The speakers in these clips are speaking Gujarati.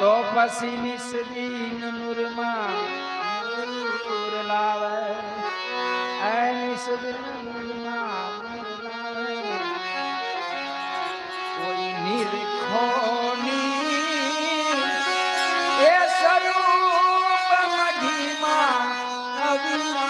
તો પછી નિસદીન નૂરમાં નૂર લાવે. એ નિસદીન નૂરમાં કોઈ નિરખોની એ સ્વરૂપ મઢીમાં અભિમા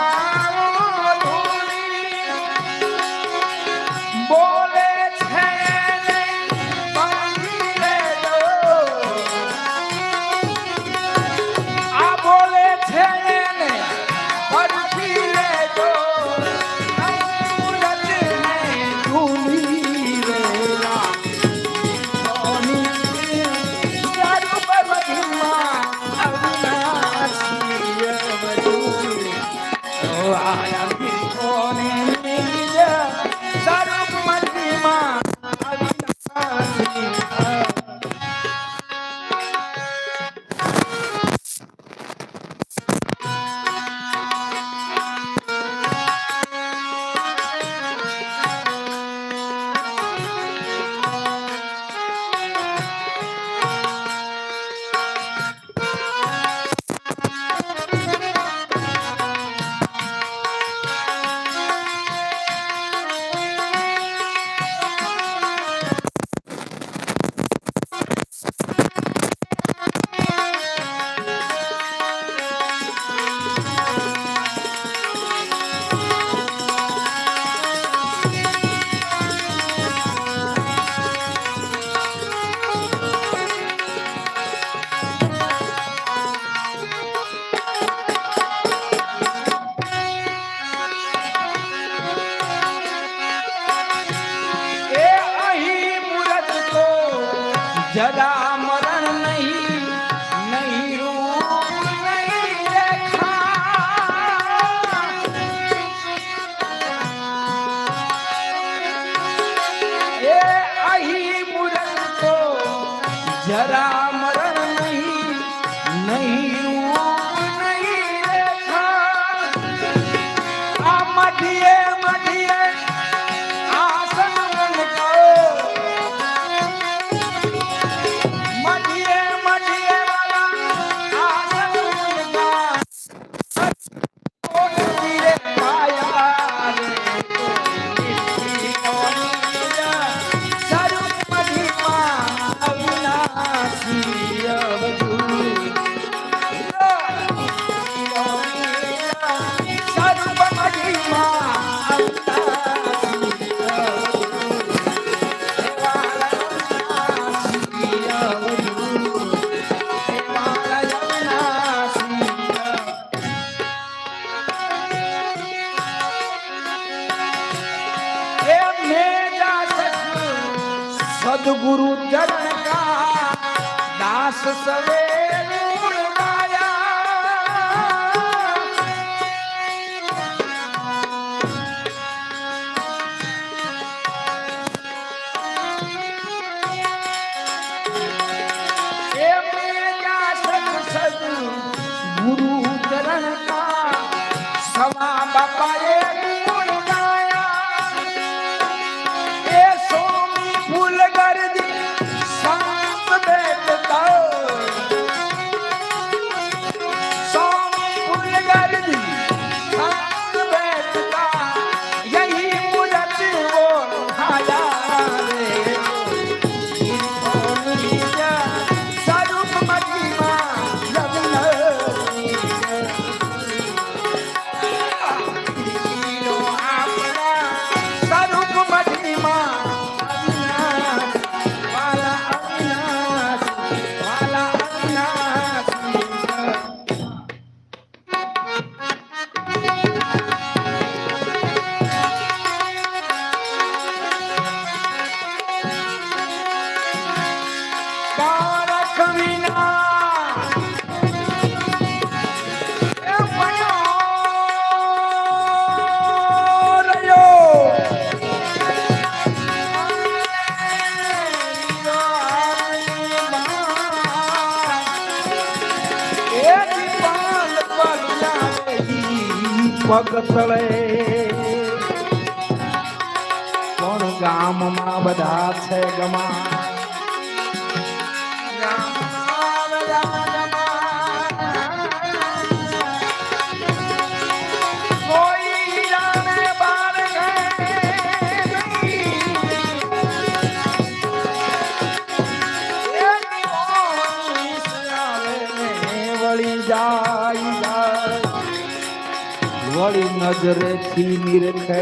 નજરથી નિરખે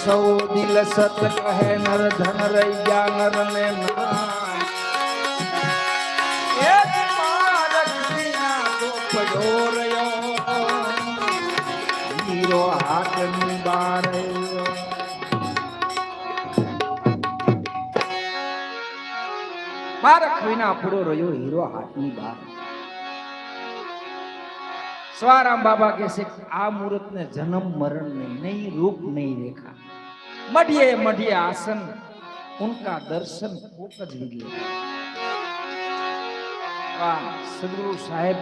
સૌ દિલ સત કહે નર ધન રૈયા નર ને બારખ રહ્યો હીરો હાથની બાર. સ્વારામ બાબા કે છે આ મુહૂર્ત ને જન્મ મરણ નહીં નહીં રૂપ નહીં રેખા. મઢીએ મઢીએ આસન, ઉનકા દર્શન કોક જ વિગે વાહ સદગુરુ સાહેબ,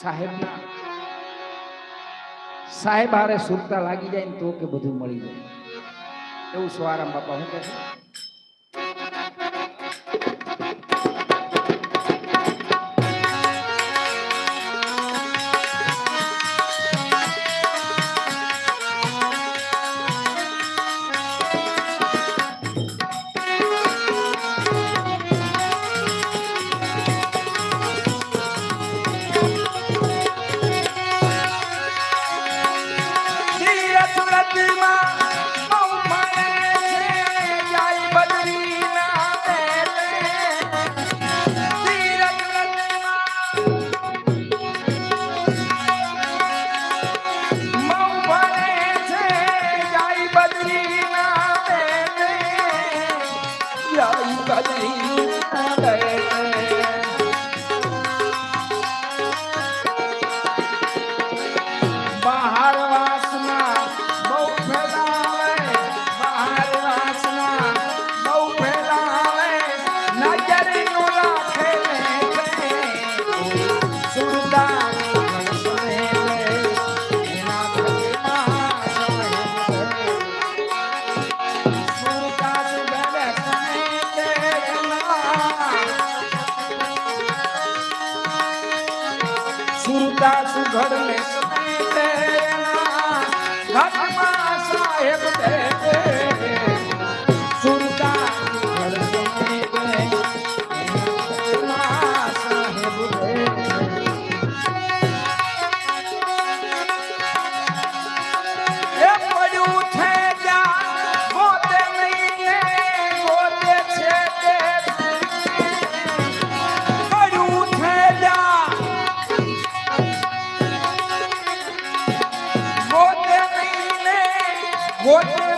સાહેબના સાહેબ, હારે સુરતા લાગી જાય ને તો કે બધું મળી જાય. એવું સ્વારામ બાપા, હું કહેશું What?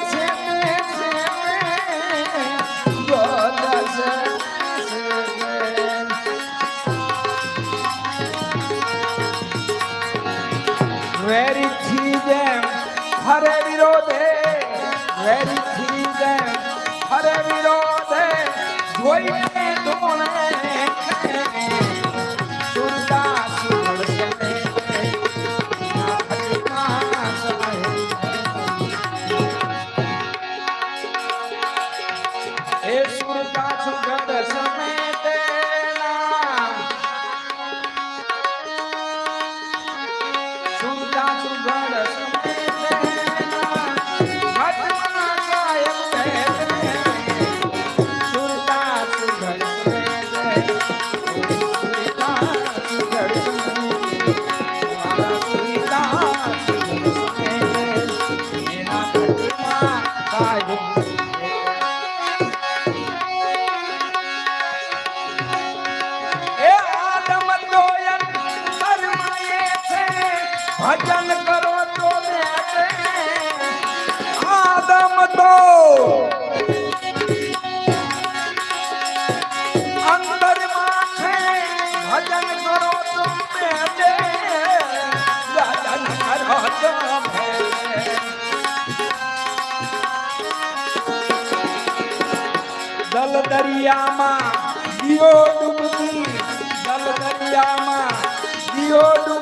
ছোট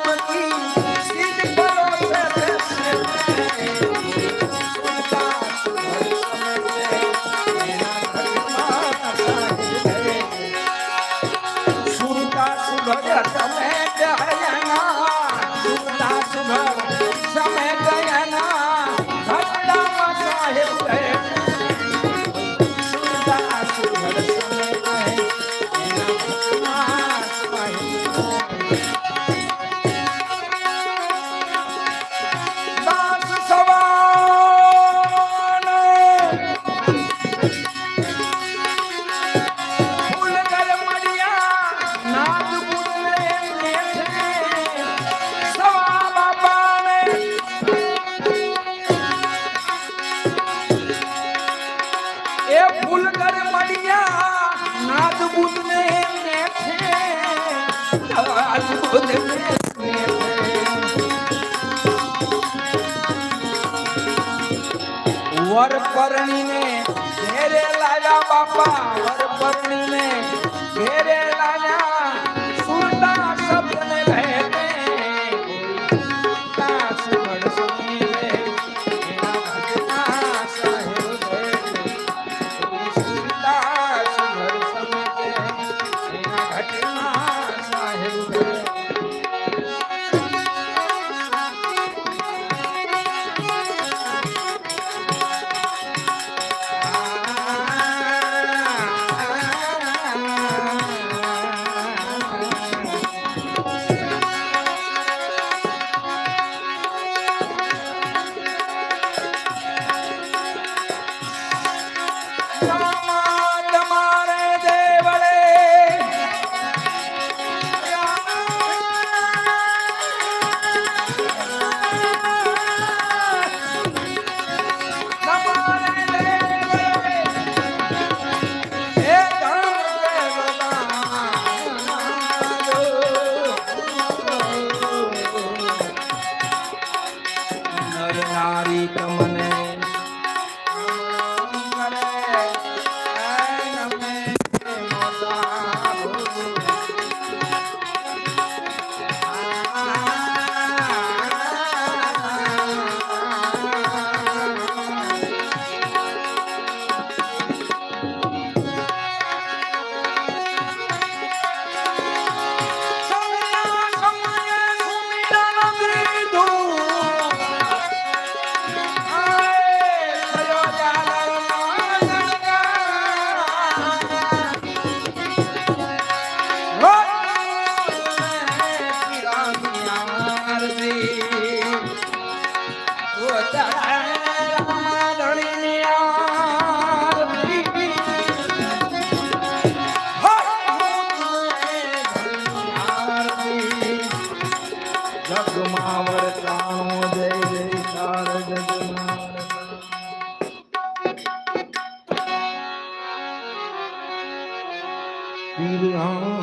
વર પરણીને ઘેરે લાવ્યા બાપા વર પરણીને Hare Hare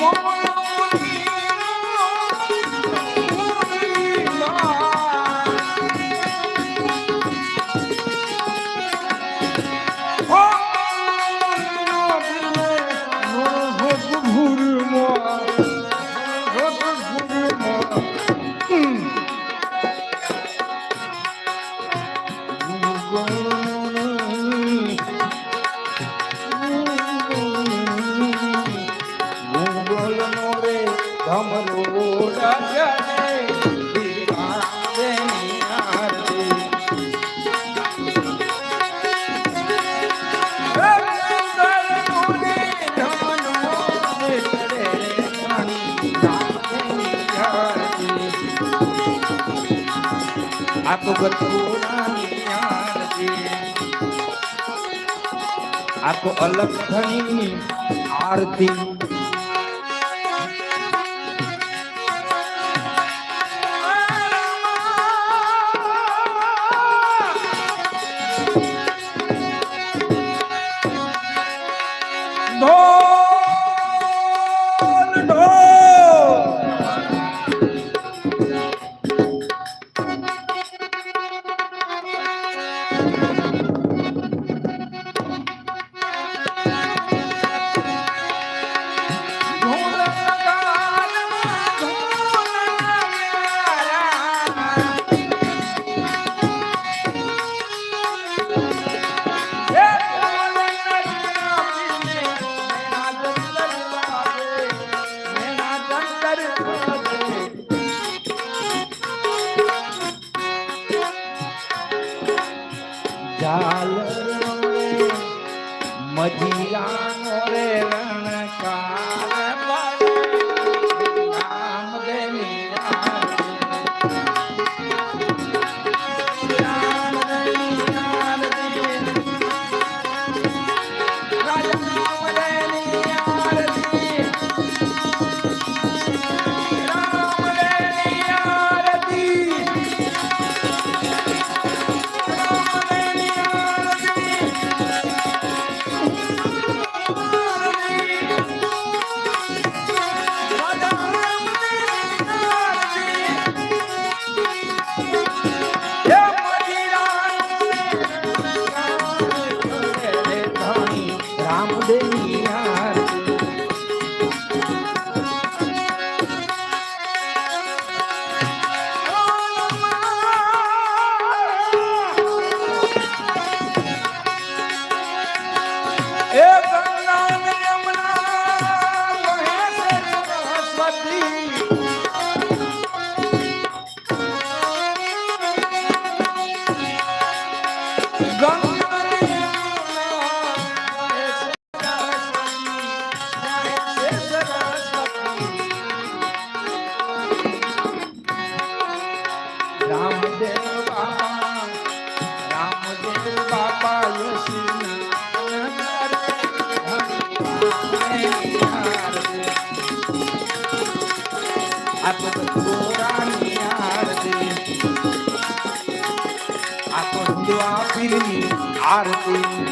આ તો ગતોરાની આરતી. આ તો અલગ ધણી આરતી. આરતી